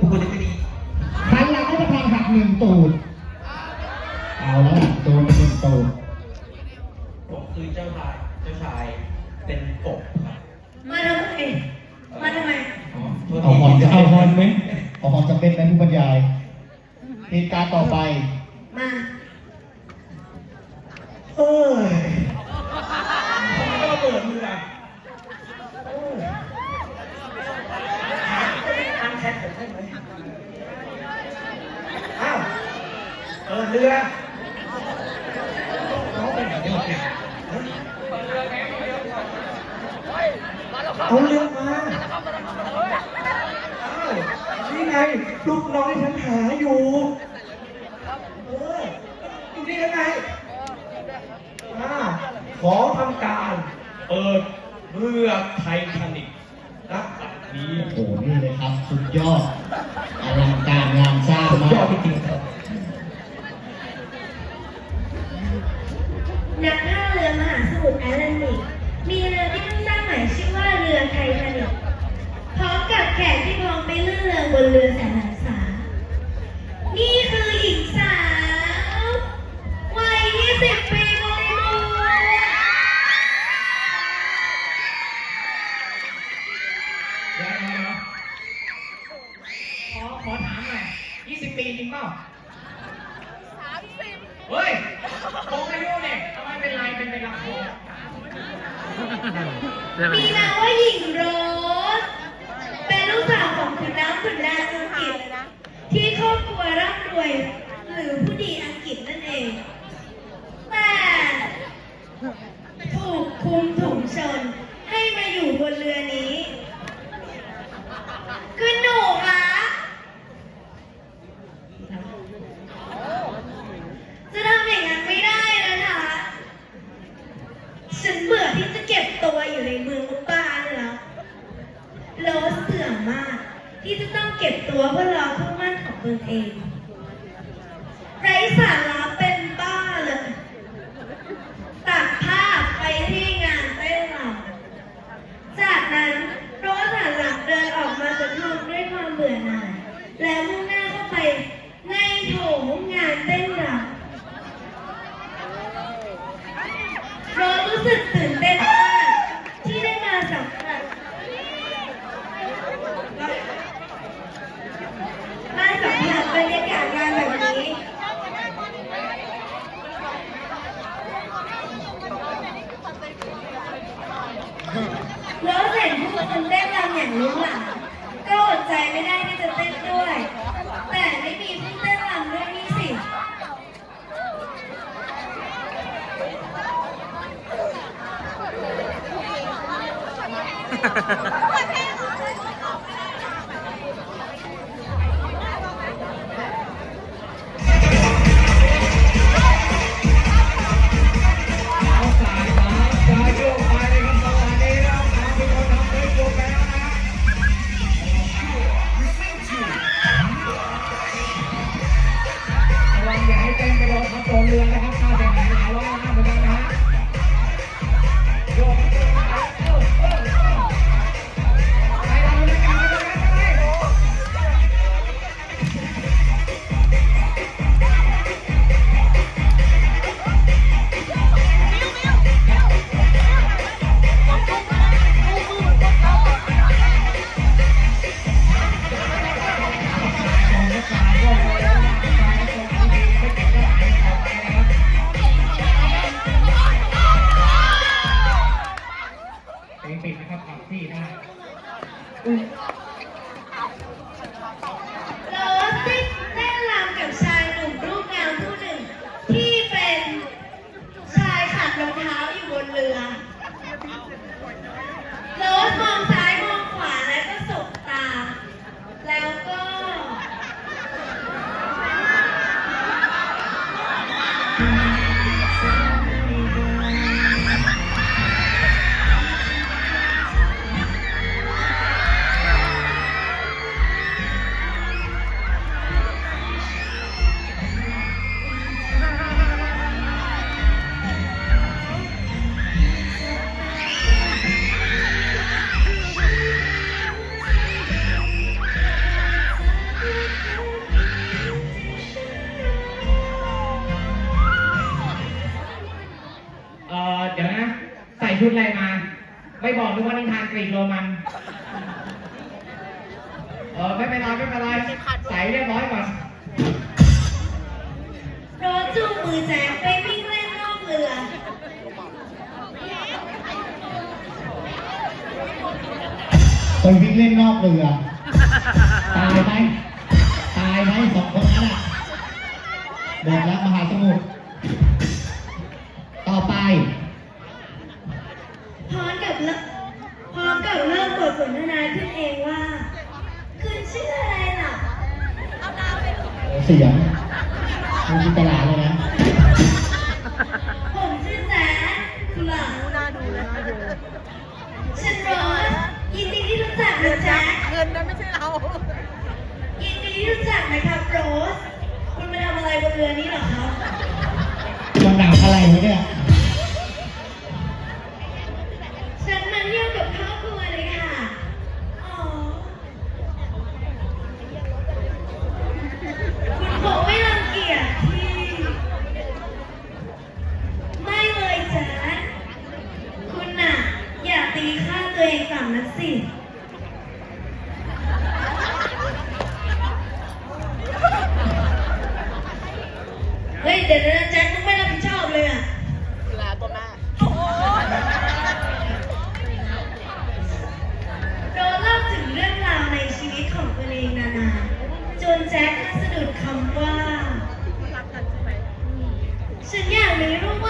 พูดไม่ดีหันหลังให้ประธานหักหนึ่งตูด เอาแล้วล่ะโดนไปหนึ่งตูดผมคือเจ้าชาย เจ้าชาย เป็นกบครับมาทำไมมาทำไมอ๋อโทษเอาทีหอนจะเอาหอนไหมเอาหอนจะเป็นไหมผู้บรรยายเหตุการณ์ต่อไป มาเอ้ยทำไมต้องมาเปิดมือล่ะเอ้ยจะเป็นการแท็กผมใช่ไหมอ้าว เปิดเรือน้องไปไหนเนี่ยเอาเรือมานี่ไงลูกน้องที่ฉันหาอยู่เอออยู่นี่ยังไงอ่าขอทำการเปิดเรือไททานิกนักตักนี้โหนี่เลยครับ สุดยอดอลังการงานสร้างสุดมายอดจริงๆ มีนามว่าหญิงโรส เป็นลูกสาวของคุณน้ำคุณนาอังกฤษที่ครอบครัวร่ำรวยหรือผู้ดีอังกฤษนั่นเองแต่ถูกคุมถุงชนให้มาอยู่บนเรือนี้คือหนูคะจะทำอย่างนั้นไม่ได้นะคะ ฉันเบื่อที่จะเก็บตัวอยู่ในเมืองบ้านแล้วโลสเสื่อมมาก ที่จะ วัวเพื่อรอคู่มั่นของตนเอง ไร้สาระเป็นบ้าเลยตัดภาพไปที่งานเต้นรำจากนั้นโรสหันหลังเดินออกมาจากห้องด้วยความเบื่อหน่าย และมุ่งหน้าเข้าไปในโถงงานเต้นรำเรรู้สึกตื่นเต้นมากที่ได้มาสัมผัสมาสัมผัสบรรยากาศงานแบบนี้ แล้วเห็นพวกคนเต้นรำอย่างรู้หลาก็อดใจไม่ได้ที่จะเต้นด้วย แต่ไม่มีผู้เต้นรำด้วยนี่สิเอา รีกโรมันเออไม่เป็นไรไม่เป็นไรใส่เรียบร้อยก่อนโรสจูงมือแจ๊คไปวิ่งเล่นนอกเรือไปวิ่งเล่นนอกเรือตายไหมตายไหมสองคนนั้นอะบอกแล้วมหาสมุทร รือนี้เหรอครับมันหนังอะไรวะเนี่ย เฮ้ยเดี๋ยวนะแจ็คมึงไม่รับผิดชอบเลยอะลาตัวแม่โดนเล่าถึงเรื่องราวในชีวิตของตัวเองนานาจนแจ็คสะดุดคำว่ารักกันใช่ไหมฉันอยากมีรูปวา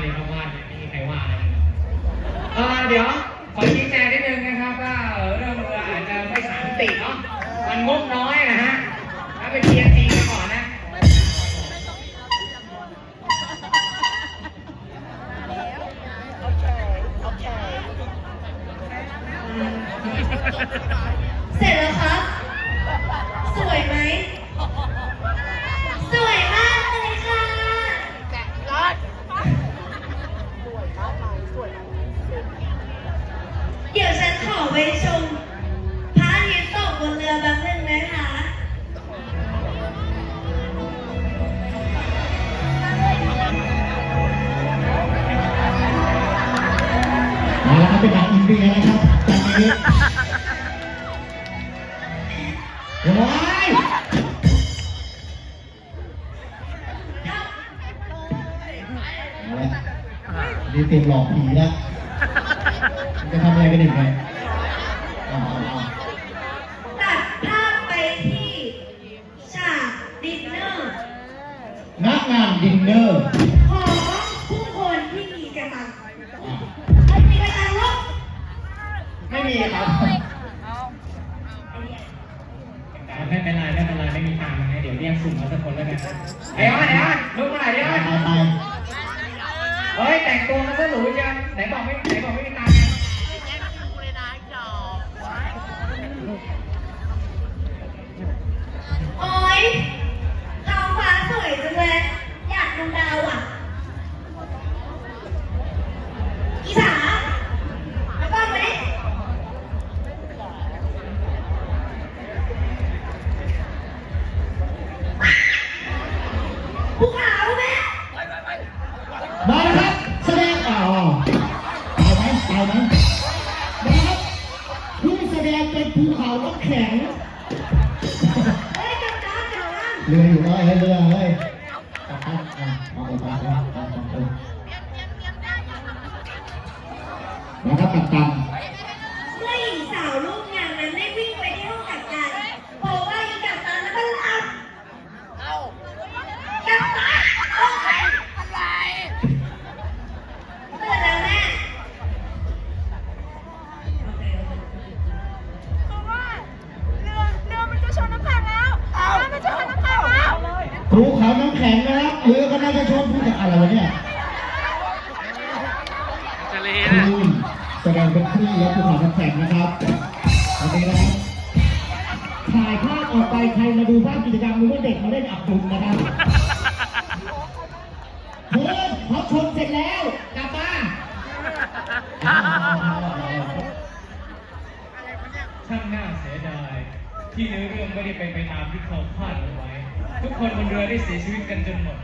เลยครับว่าเลยไม่มีใครว่าเลยเออเดี๋ยวขอชี้แจงนิดนึงนะครับว่าเออเรื่องเรืออาจจะไม่สันติเนาะมันงบน้อยนะฮะถ้าไปเทียร์ทีกันก่อนนะเสร็จแล้วครับ สวยไหม ฉันขอไปชมพระอาทิตย์ตกบนเรือแป๊บนึงนะคะมาแล้วครับเป็นหนังอินดียนะครับตอนนี้โอ้ยเอาละนี่เตรียมหลอกผีแล้วจะทำอะไรกันอีกไหม ตัดภาพไปที่ฉากดินเนอร์นักงานดินเนอร์ของผู้คนที่มีกระตังอะมีกระตังลบไม่มีครับไม่เป็นไรไม่เป็นไรไม่มีทางนะเดี๋ยวเรียกสุ่มมาสักคนแล้วกันไอ้อ้อนไอ้อ้อนลุกมาหน่อยดิไปอ้อนไปไปเฮ้ยแต่งตัวมันก็หรูจังไหนบอกไม่ไหนบอกไม่มี มาแล้วครับแสดงอ๋อตายไหมตายไหมมาครับผู้แสดงเป็นภูเขาน้ำแข็งเรืออยู่น้อยเฮ้ยเรือเฮ้ยกลับบ้านอะเอาไปไปไปไปสองคนะครับตัดตัน ครูขาน้ำแข็งนะครับเรือกำลังจะชนผู้จัดอะไรวะเนี่ยทะเลนะแสดงเป็นครีและครูขาน้ำแข็งนะครับโอเนนะครับถ่ายภาพออกไปใครมาดูภาพกิจกรรมรู้ว่เด็กมาเล่นอับดุลนะครับเฮ้พอชมเสร็จแล้วกลับมาช่างน่าเสียดายที่เนื้อเรื่องไม่ได้เป็นไปตามที่เขาคาดไว้ คนบนเรือได้เสียชีวิตกันจนหมด